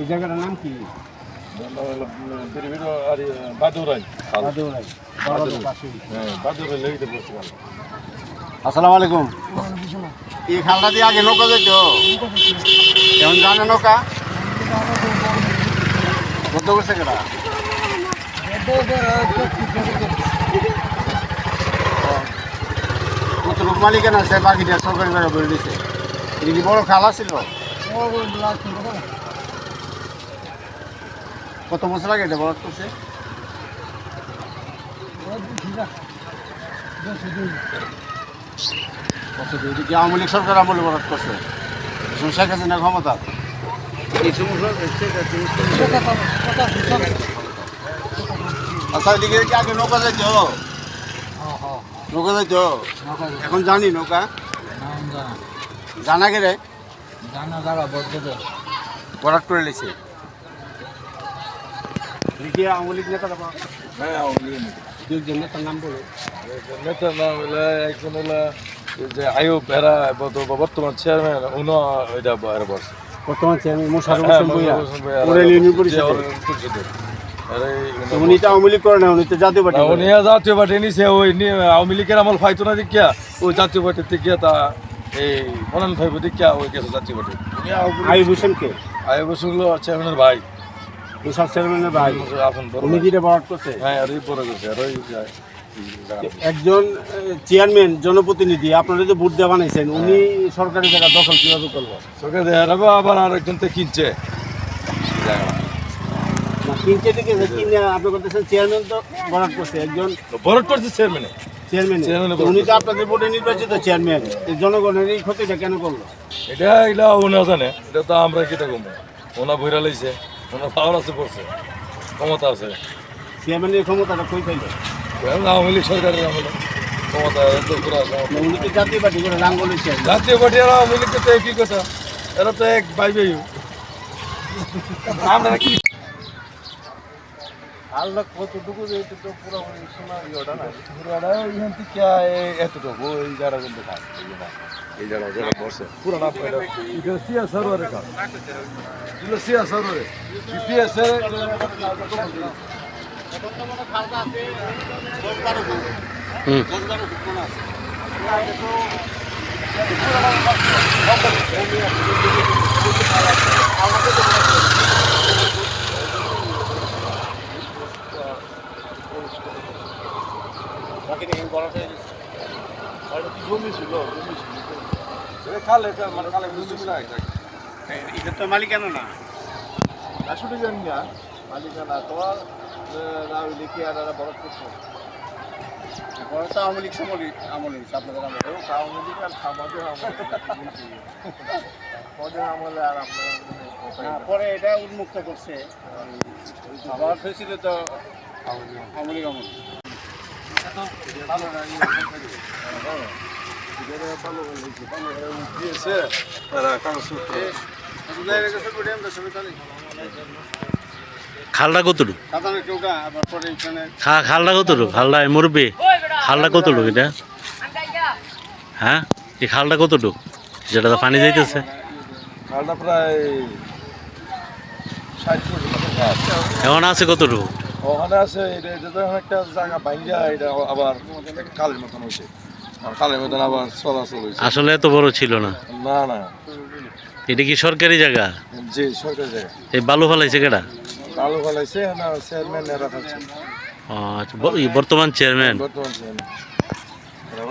এই জায়গাটার নাম কি? আসসালামু আলাইকুম। এই খালটা দিয়ে আগে নৌকা যেত কেমন জানে নৌকা? কত করছে কেটা কত লোক মালিকানা আছে, বাকিটা সরকারি বলে দিছে। এটা বড় খালা ছিল কত বছর আগে এটা বড় করছে? আওয়ামী লীগ সরকার আমলে বরাদ করছে। শেখ হাসিনা ক্ষমতা। আচ্ছা এদিকে কি আগে নৌকা যাইত নৌকা যাইত এখন জানি নৌকা। জানা গেলে? বরাদ করে লেছে। এদিকে আওয়ামী লীগ নেতা হ্যাঁ আওয়ামী লীগের নেতা। দুইজন নেতার নাম বলে। নেতার নাম হলো একজন হলো যে আয়ুব এরা বর্ত- বর্তমান চেয়ারম্যান উনো এটা এরা বসে বর্তমান চেয়ারম্যান হ্যাঁ, হোসেন ভূঁইয়া। ওরেল ইউনিয়ন উনি তো আওয়ামী লীগ করে না উনি তো জাতীয় পার্টি উনি জাতীয় পার্টি নিছে ওই আওয়ামী লীগের আমল ফাইতো না দেখিয়া ওই জাতীয় তা এই মনন ফাইব দেখিয়া ওই গেছে জাতীয় পার্টি। উনি আওয়ামী লীগ- আইব হোসেনকে? আয়ুব হোসেন হলো চেয়ারম্যানের ভাই। চেয়ারম্যানের ভাই। উনি কি এটা বরাদ করছে। হ্যাঁ আর আর ওই একজন চেয়ারম্যান জনপ্রতিনিধি আপনারা যে ভোট দেওয়া বানাইছেন উনি সরকারি জায়গা দখল কীভাবে করব সরকার দেয় আবার আরেকজন তো কিনছে। জায়গাটা। না কিনতে দিকে কিনে আপনি করতেছেন চেয়ারম্যান তো বরাদ করছে একজন করছে চেয়ারম্যানে। উনি তো আপনাদের নির্বাচিত চেয়ারম্যান এই জনগণের এই ক্ষতিটা কেন করল? এটা এগুলা ওনা জানে এটা তো আমরা কিটা কমবো ওনা বইরা লইছে। ওনা পাওয়ার আছে পড়ছে। ক্ষমতা আছে। চেয়ারম্যানের ক্ষমতাটা কই পাইল? আওয়ামী লীগ সরকারের আমলে। ক্ষমতা তো জাতীয় পার্টি করে রাঙ্গলের জাতীয় পার্টি আর আওয়ামী লীগকে তো একই কথা। এরা তো এক ভাই আমরা কি আল্লাহ কতটুকু এটা তো পুরো শোনা ইয়েটা না পুরাটা এখান থেকে এতটুকু এই জায়গা কিন্তু খায় এই জায়গা জায়গা বসে পুরাটা এটা সিয়া সরোরে কাজ এটা সিয়া ছিল জমি ছিল এটা মানে তো মালিকানা না আসলে জানি না মালিকানা তোমার রাহুল দেখি আর বরফ করছে পরে তো আওয়ামী লীগ সমলি আমলি আপনাদের আমলে। আওয়ামী লীগ আর আমাদের আমলে পদের আমলে আর আপনারা হ্যাঁ, পরে এটা উন্মুক্ত করছে। আবার হয়েছিল তো আওয়ামী লীগ আমল। কাগজপত্র খালটা কতটুকু? খালটা কতটুকু? খালটা মুরব্বী। খালটা কতটুকু এটা? হ্যাঁ? এই খালটা কতটুকু? যেটা তো পানি যাইতেছে। খালটা প্রায় এখন আছে কতটুকু? ওখানে আছে এটা একটা জায়গা ভাঙ্গা এটা আবার কালের মতন হয়েছে আর কালের মতন আবার চলাচল হয়েছে আসলে এত বড় ছিল না? না না। এটা কি সরকারি জায়গা? যে সরকার জায়গা। এই বালু ফালাইছে কেটা কালো ফলাইছে না চেয়ারম্যান এরা থাকছে আচ্ছা বর্তমান চেয়ারম্যান? বর্তমান চেয়ারম্যান। এরা